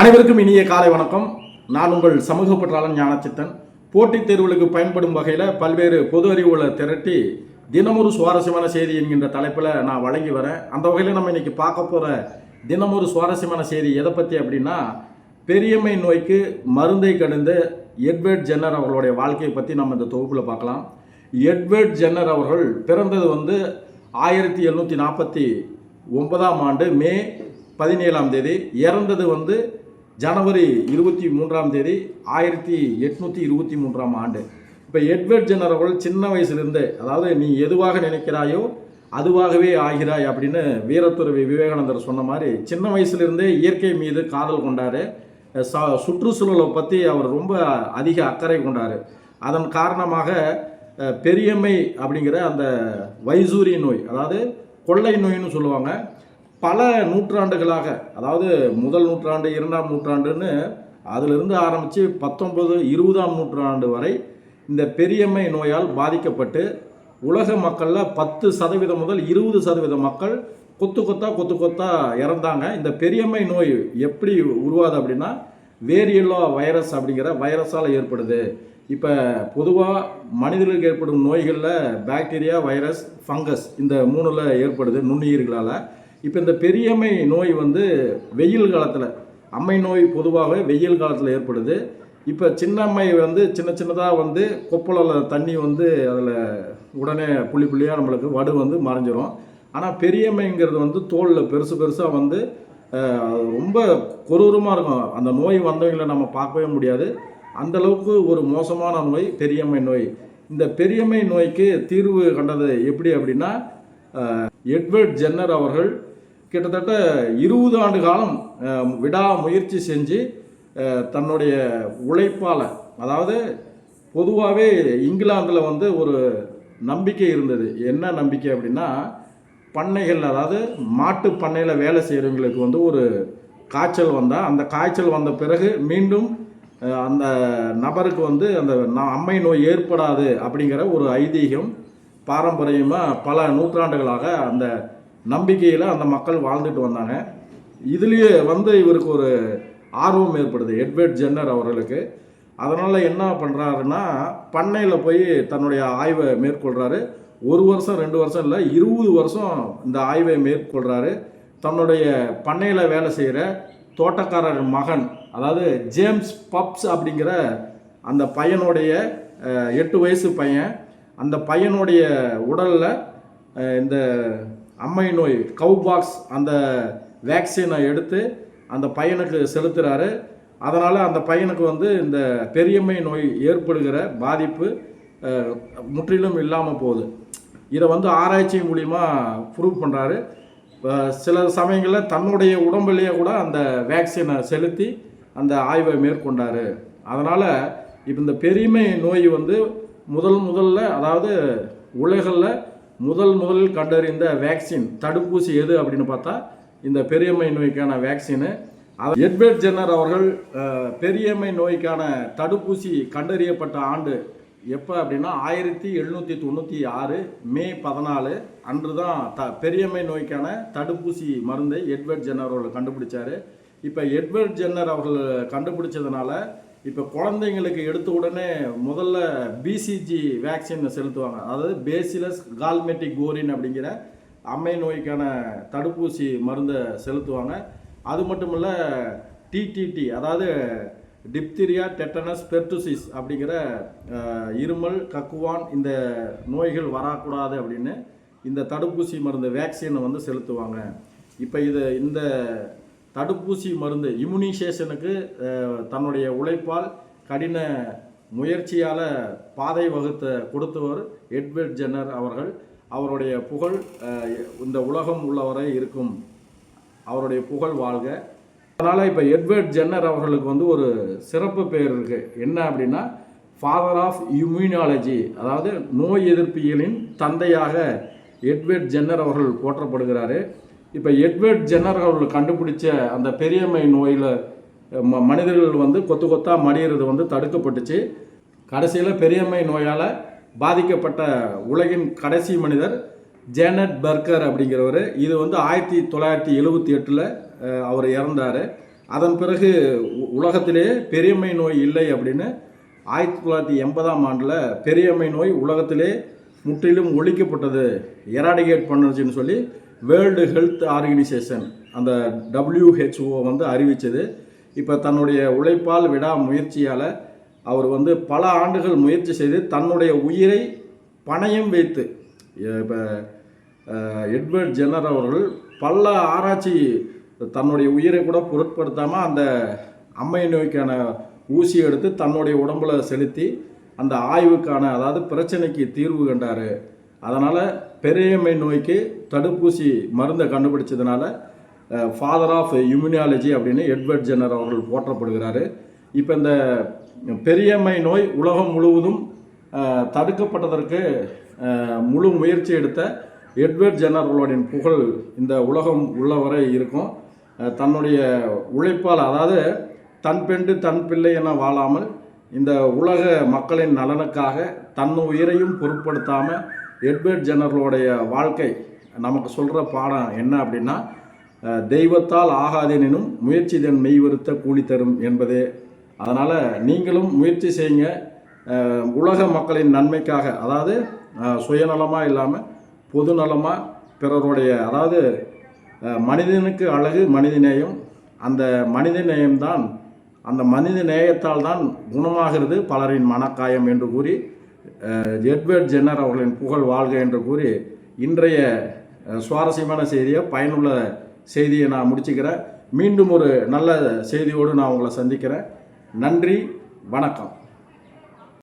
அனைவருக்கும் இனிய காலை வணக்கம். நான் உங்கள் சமூக பற்றாளன் ஞானச்சித்தன். போட்டித் தேர்வுகளுக்கு பயன்படும் வகையில் பல்வேறு பொது அறிவுகளை திரட்டி தினமொரு சுவாரஸ்யமான செய்தி என்கின்ற தலைப்பில் நான் வழங்கி வரேன். அந்த வகையில் நம்ம இன்றைக்கி பார்க்க போகிற தினமொரு சுவாரஸ்யமான செய்தி எதை பற்றி அப்படின்னா பெரியம்மை நோய்க்கு மருந்தை கடந்த எட்வர்ட் ஜென்னர் அவர்களுடைய வாழ்க்கையை பற்றி நம்ம இந்த தொகுப்பில் பார்க்கலாம். எட்வர்ட் ஜென்னர் அவர்கள் பிறந்தது வந்து ஆயிரத்தி எழுநூற்றி நாற்பத்தி ஒன்பதாம் ஆண்டு மே பதினேழாம் தேதி. இறந்தது வந்து ஜனவரி இருபத்தி மூன்றாம் தேதி ஆயிரத்தி எட்நூற்றி இருபத்தி மூன்றாம் ஆண்டு. இப்போ எட்வர்ட் ஜென்னர் அவர்கள் சின்ன வயசுலேருந்தே அதாவது நீ எதுவாக நினைக்கிறாயோ அதுவாகவே ஆகிறாய் அப்படின்னு வீரத்துறவி விவேகானந்தர் சொன்ன மாதிரி சின்ன வயசுலேருந்தே இயற்கை மீது காதல் கொண்டார். ச சுற்றுச்சூழலை பற்றி அவர் ரொம்ப அதிக அக்கறை கொண்டார். அதன் காரணமாக பெரியம்மை அப்படிங்கிற அந்த வைசூரி நோய் அதாவது கொள்ளை நோயின்னு சொல்லுவாங்க பல நூற்றாண்டுகளாக அதாவது முதல் நூற்றாண்டு இரண்டாம் நூற்றாண்டுன்னு அதிலிருந்து ஆரம்பித்து பத்தொன்பது இருபதாம் நூற்றாண்டு வரை இந்த பெரியம்மை நோயால் பாதிக்கப்பட்டு உலக மக்களில் பத்து சதவீதம் முதல் இருபது சதவீத மக்கள் கொத்து கொத்தா கொத்து கொத்தா இறந்தாங்க. இந்த பெரியம்மை நோய் எப்படி உருவாது அப்படின்னா வேரியல்லோ வைரஸ் அப்படிங்கிற வைரஸால் ஏற்படுது. இப்போ பொதுவாக மனிதர்களுக்கு ஏற்படும் நோய்களில் பாக்டீரியா வைரஸ் ஃபங்கஸ் இந்த மூணில் ஏற்படுது நுண்ணுயிர்களால். இப்போ இந்த பெரியம்மை நோய் வந்து வெயில் காலத்தில் அம்மை நோய் பொதுவாகவே வெயில் காலத்தில் ஏற்படுது. இப்போ சின்னம்மை வந்து சின்ன சின்னதாக வந்து கொப்பளில் தண்ணி வந்து அதில் உடனே புள்ளி புள்ளியாக நம்மளுக்கு வடு வந்து மறைஞ்சிரும். ஆனால் பெரியம்மைங்கிறது வந்து தோலில் பெருசு பெருசாக வந்து ரொம்ப கொரூரமாக இருக்கும். அந்த நோய் வந்தவங்களை நம்ம பார்க்கவே முடியாது. அந்த அளவுக்கு ஒரு மோசமான நோய் பெரியம்மை நோய். இந்த பெரியம்மை நோய்க்கு தீர்வு கண்டது எப்படி அப்படின்னா எட்வர்ட் ஜென்னர் அவர்கள் கிட்டத்தட்ட இருபது ஆண்டு காலம் அஹ், விடா முயற்சி செஞ்சு தன்னுடைய உழைப்பால் அதாவது பொதுவாகவே இங்கிலாந்தில் வந்து ஒரு நம்பிக்கை இருந்தது. என்ன நம்பிக்கை அப்படின்னா பண்ணைகள் அதாவது மாட்டு பண்ணையில் வேலை செய்கிறவங்களுக்கு வந்து ஒரு காய்ச்சல் வந்தால் அந்த காய்ச்சல் வந்த பிறகு மீண்டும் அந்த நபருக்கு வந்து அந்த அம்மை நோய் ஏற்படாது அப்படிங்கிற ஒரு ஐதீகம் பாரம்பரியமாக பல நூற்றாண்டுகளாக அந்த நம்பிக்கையில் அந்த மக்கள் வாழ்ந்துட்டு வந்தாங்க. இதுலேயே வந்து இவருக்கு ஒரு ஆர்வம் ஏற்படுது. எட்வர்ட் ஜென்னர் அவர்களுக்கு. அதனால் என்ன பண்ணுறாருன்னா பண்ணையில் போய் தன்னுடைய ஆய்வை மேற்கொள்கிறாரு ஒரு வருஷம் ரெண்டு வருஷம் இல்லை இருபது வருஷம் இந்த ஆய்வை மேற்கொள்கிறாரு தன்னுடைய பண்ணையில் வேலை செய்கிற தோட்டக்காரர் மகன் அதாவது ஜேம்ஸ் பப்ஸ் அப்படிங்கிற அந்த பையனுடைய எட்டு வயசு பையன். அந்த பையனுடைய உடலில் இந்த அம்மை நோய் கவுபாக்ஸ் அந்த வேக்சினை எடுத்து அந்த பையனுக்கு செலுத்துகிறாரு அதனால் அந்த பையனுக்கு வந்து இந்த பெரியம்மை நோய் ஏற்படுகிற பாதிப்பு முற்றிலும் இல்லாமல் போகுது. இதை வந்து ஆராய்ச்சி மூலிமா ப்ரூவ் பண்ணுறாரு சில சமயங்களில் தன்னுடைய உடம்புலேயே கூட அந்த வேக்சினை செலுத்தி அந்த ஆய்வை மேற்கொண்டார். அதனால் இப்போ இந்த பெருமை நோய் வந்து முதல் முதல்ல அதாவது உலகில் முதல் முதலில் கண்டறிந்த வேக்சின் தடுப்பூசி எது அப்படின்னு பார்த்தா இந்த பெரியம்மை நோய்க்கான வேக்சினு அது எட்வர்ட் ஜென்னர் அவர்கள் பெரியம்மை நோய்க்கான தடுப்பூசி கண்டறியப்பட்ட ஆண்டு எப்போ அப்படின்னா ஆயிரத்தி எழுநூற்றி தொண்ணூற்றி ஆறு மே பதினாலு. அன்று தான் த பெரியம்மை நோய்க்கான தடுப்பூசி மருந்தை எட்வர்ட் ஜென்னர் அவர்கள் கண்டுபிடிச்சார். இப்போ எட்வர்ட் ஜென்னர் அவர்கள் கண்டுபிடிச்சதுனால இப்போ குழந்தைங்களுக்கு எடுத்த உடனே முதல்ல பிசிஜி வேக்சின் செலுத்துவாங்க. அதாவது பேசிலஸ் கால்மெட்டிக் கோரின் அப்படிங்கிற அம்மை நோய்க்கான தடுப்பூசி மருந்தை செலுத்துவாங்க. அது மட்டும் இல்லை டிடிடி அதாவது டிப்திரியா டெட்டனஸ் பெர்டுசிஸ் அப்படிங்கிற இருமல் கக்குவான் இந்த நோய்கள் வரக்கூடாது அப்படின்னு இந்த தடுப்பூசி மருந்து வேக்சினை வந்து செலுத்துவாங்க. இப்போ இது இந்த தடுப்பூசி மருந்து இம்யூனைசேஷனுக்கு தன்னுடைய உழைப்பால் கடின முயற்சியால் பாதை வகுத்த கொடுத்தவர் எட்வர்ட் ஜென்னர் அவர்கள். அவருடைய புகழ் இந்த உலகம் உள்ளவரை இருக்கும். அவருடைய புகழ் வாழ்க. அதனால் இப்போ எட்வர்ட் ஜென்னர் அவர்களுக்கு வந்து ஒரு சிறப்பு பெயர் இருக்குது என்ன அப்படின்னா ஃபாதர் ஆஃப் இம்யூனாலஜி அதாவது நோய் எதிர்ப்பியலின் தந்தையாக எட்வர்ட் ஜென்னர் அவர்கள் போற்றப்படுகிறாரு. இப்போ எட்வர்ட் ஜென்னர் அவர்கள் கண்டுபிடிச்ச அந்த பெரியம்மை நோயில் ம மனிதர்கள் வந்து கொத்து கொத்தாக மடியிறது வந்து தடுக்கப்பட்டுச்சு. கடைசியில் பெரியம்மை நோயால் பாதிக்கப்பட்ட உலகின் கடைசி மனிதர் ஜேனட் பர்கர் அப்படிங்கிறவர். இது வந்து ஆயிரத்தி தொள்ளாயிரத்தி எழுபத்தி எட்டில் அவர் இறந்தார். அதன் பிறகு உ- பெரியம்மை நோய் இல்லை அப்படின்னு ஆயிரத்தி தொள்ளாயிரத்தி எண்பதாம் ஆண்டில் பெரியம்மை நோய் உலகத்திலே முற்றிலும் ஒழிக்கப்பட்டது. எராடிகேட் பண்ணுச்சுன்னு சொல்லி வேர்ல்டு ஹெல்த் ஆர்கனைசேஷன் அந்த டபிள்யூஹெச்ஓ வந்து அறிவித்தது இப்போ தன்னுடைய உழைப்பால் விடா முயற்சியால் அவர் வந்து பல ஆண்டுகள் முயற்சி செய்து தன்னுடைய உயிரை பணயம் வைத்து இப்போ எட்வர்ட் ஜென்னர் அவர்கள் பல ஆராய்ச்சி தன்னுடைய உயிரை கூட பொருட்படுத்தாமல் அந்த அம்மை நோய்க்கான ஊசி எடுத்து தன்னுடைய உடம்பில் செலுத்தி அந்த ஆய்வுக்கான அதாவது பிரச்சனைக்கு தீர்வு கண்டார். அதனால் பெரியம்மை நோய்க்கு தடுப்பூசி மருந்தை கண்டுபிடிச்சதுனால ஃபாதர் ஆஃப் இம்யூனியாலஜி அப்படின்னு எட்வர்ட் ஜென்னர் அவர்கள் போற்றப்படுகிறாரு. இப்போ இந்த பெரியம்மை நோய் உலகம் முழுவதும் தடுக்கப்பட்டதற்கு முழு முயற்சி எடுத்த எட்வர்ட் ஜென்னர் புகழ் இந்த உலகம் உள்ளவரை இருக்கும். தன்னுடைய உழைப்பால் அதாவது தன் பெண்டு தன் பிள்ளை என வாழாமல் இந்த உலக மக்களின் நலனுக்காக தன் உயிரையும் பொருட்படுத்தாமல் எட்வர்ட் ஜெனரலோடைய வாழ்க்கை நமக்கு சொல்கிற பாடம் என்ன அப்படின்னா தெய்வத்தால் ஆகாதெனினும் முயற்சி தன் மெய்வருத்த கூலி தரும் என்பதே. அதனால் நீங்களும் முயற்சி செய்யுங்க. உலக மக்களின் நன்மைக்காக அதாவது சுயநலமாக இல்லாமல் பொதுநலமாக பிறருடைய அதாவது மனிதனுக்கு அழகு மனிதநேயம் அந்த மனிதநேயம்தான் அந்த மனித நேயத்தால் தான் குணமாகிறது பலரின் மனக்காயம் என்று கூறி எட்வர்ட் ஜென்னர் அவர்களின் புகழ் வாழ்க என்று கூறி இன்றைய சுவாரஸ்யமான செய்தியை பயனுள்ள செய்தியை நான் முடிச்சுக்கிறேன். மீண்டும் ஒரு நல்ல செய்தியோடு நான் உங்களை சந்திக்கிறேன். நன்றி வணக்கம்.